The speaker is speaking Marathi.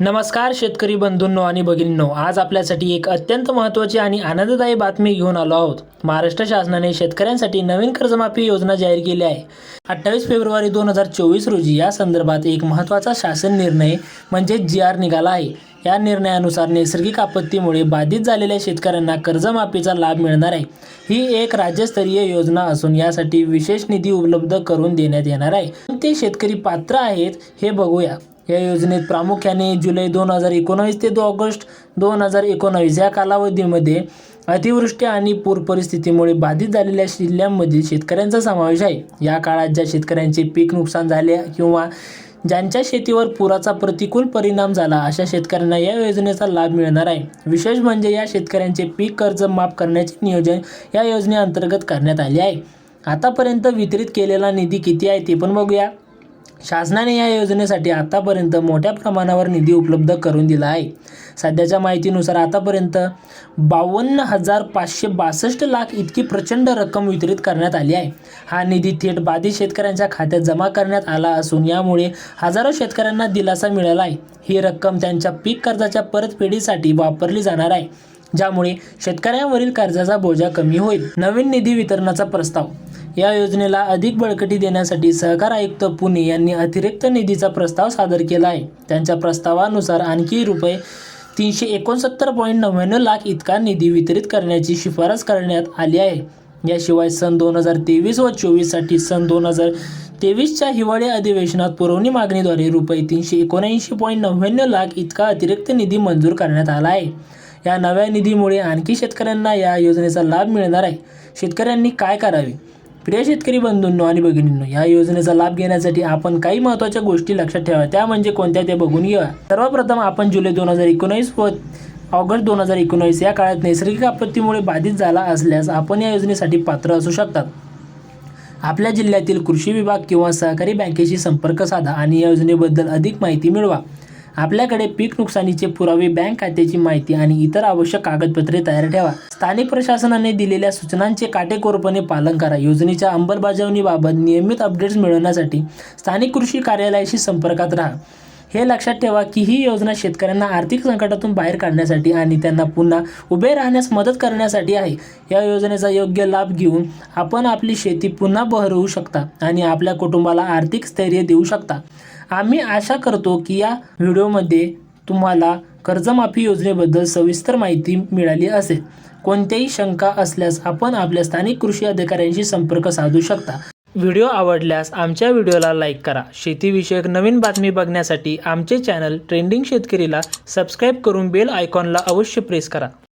नमस्कार शेतकरी बंधूंनो आणि भगिनींनो आज आपल्यासाठी एक अत्यंत महत्त्वाची आणि आनंददायी बातमी घेऊन आलो आहोत. महाराष्ट्र शासनाने शेतकऱ्यांसाठी नवीन कर्जमाफी योजना जाहीर केली आहे. अठ्ठावीस फेब्रुवारी दोन हजार चोवीस रोजी या संदर्भात एक महत्त्वाचा शासन निर्णय म्हणजे जी आर निघाला आहे. या निर्णयानुसार नैसर्गिक आपत्तीमुळे बाधित झालेल्या शेतकऱ्यांना कर्जमाफीचा लाभ मिळणार आहे. ही एक राज्यस्तरीय योजना असून यासाठी विशेष निधी उपलब्ध करून देण्यात येणार आहे. ते शेतकरी पात्र आहेत हे बघूया. या योजनेत प्रामुख्याने जुलै दोन हजार एकोणावीस ते दो ऑगस्ट दोन हजार एकोणावीस या कालावधीमध्ये अतिवृष्टी आणि पूर परिस्थितीमुळे बाधित झालेल्या जिल्ह्यांमधील शेतकऱ्यांचा समावेश आहे. या काळात ज्या शेतकऱ्यांचे पीक नुकसान झाले किंवा ज्यांच्या शेतीवर पुराचा प्रतिकूल परिणाम झाला अशा शेतकऱ्यांना या योजनेचा लाभ मिळणार आहे. विशेष म्हणजे या शेतकऱ्यांचे पीक कर्ज माफ करण्याचे नियोजन या योजनेअंतर्गत करण्यात आले आहे. आतापर्यंत वितरित केलेला निधी किती आहे ते पण बघूया. शासनाने या योजनेसाठी आतापर्यंत मोठ्या प्रमाणावर निधी उपलब्ध करून दिला आहे. सध्याच्या माहितीनुसार आतापर्यंत बावन्न हजार पाचशे बासष्ट लाख इतकी प्रचंड रक्कम वितरित करण्यात आली आहे. हा निधी थेट बाधित शेतकऱ्यांच्या खात्यात जमा करण्यात आला असून यामुळे हजारो शेतकऱ्यांना दिलासा मिळाला आहे. ही रक्कम त्यांच्या पीक कर्जाच्या परतफेडीसाठी वापरली जाणार आहे. ज्यामुळे शेतकऱ्यांवरील कर्जाचा बोजा कमी होईल. नवीन निधी वितरणाचा प्रस्ताव. या योजनेला अधिक बळकटी देण्यासाठी सहकार आयुक्त पुणे यांनी अतिरिक्त निधीचा प्रस्ताव सादर केला आहे. त्यांच्या प्रस्तावानुसार आणखी रुपये तीनशे एकोणसत्तर पॉईंट नव्याण्णव लाख इतका निधी वितरित करण्याची शिफारस करण्यात आली आहे. याशिवाय सन दोन हजार तेवीस व चोवीससाठी सन दोन हजार तेवीसच्या हिवाळी अधिवेशनात पुरवणी मागणीद्वारे रुपये तीनशे एकोणऐंशी पॉईंट नव्याण्णव लाख इतका अतिरिक्त निधी मंजूर करण्यात आला आहे. या नव्या निधीमुळे आणखी शेतकऱ्यांना या योजनेचा लाभ मिळणार आहे. शेतकऱ्यांनी काय करावे? प्रिय शेतकरी बंधूंनो आणि भगिनींनो या योजनेचा लाभ घेण्यासाठी आपण काही महत्त्वाच्या गोष्टी लक्षात ठेवा. त्या म्हणजे कोणत्या ते बघून घ्या सर्वप्रथम आपण जुलै दोन हजार एकोणीस व ऑगस्ट दोन हजार एकोणीस या काळात नैसर्गिक आपत्तीमुळे बाधित झाला असल्यास आपण या योजनेसाठी पात्र असू शकतात. आपल्या जिल्ह्यातील कृषी विभाग किंवा सहकारी बँकेशी संपर्क साधा आणि या योजनेबद्दल अधिक माहिती मिळवा. आपल्याकडे पीक नुकसानीचे पुरावे बँक खात्याची माहिती आणि इतर आवश्यक कागदपत्रे तयार ठेवा. स्थानिक प्रशासनाने दिलेल्या सूचनांचे काटेकोरपणे पालन करा. योजनेच्या अंमलबजावणीबाबत नियमित अपडेट्स मिळवण्यासाठी स्थानिक कृषी कार्यालयाशी संपर्कात राहा. हे लक्षात ठेवा की ही योजना शेतकऱ्यांना आर्थिक संकटातून बाहेर काढण्यासाठी आणि त्यांना पुन्हा उभे राहण्यास मदत करण्यासाठी आहे. या योजनेचा योग्य लाभ घेऊन आपण आपली शेती पुन्हा बहरवू शकता आणि आपल्या कुटुंबाला आर्थिक स्थैर्य देऊ शकता. आम्ही आशा करतो की या व्हिडिओमध्ये तुम्हाला कर्जमाफी योजनेबद्दल सविस्तर माहिती मिळाली असेल. कोणत्याही शंका असल्यास आपण आपल्या स्थानिक कृषी अधिकाऱ्यांशी संपर्क साधू शकता. व्हिडिओ आवडल्यास आमच्या व्हिडिओला लाईक करा. शेतीविषयक नवीन बातमी बघण्यासाठी आमचे चॅनल ट्रेंडिंग शेतकरीला सबस्क्राईब करून बेल आयकॉनला अवश्य प्रेस करा.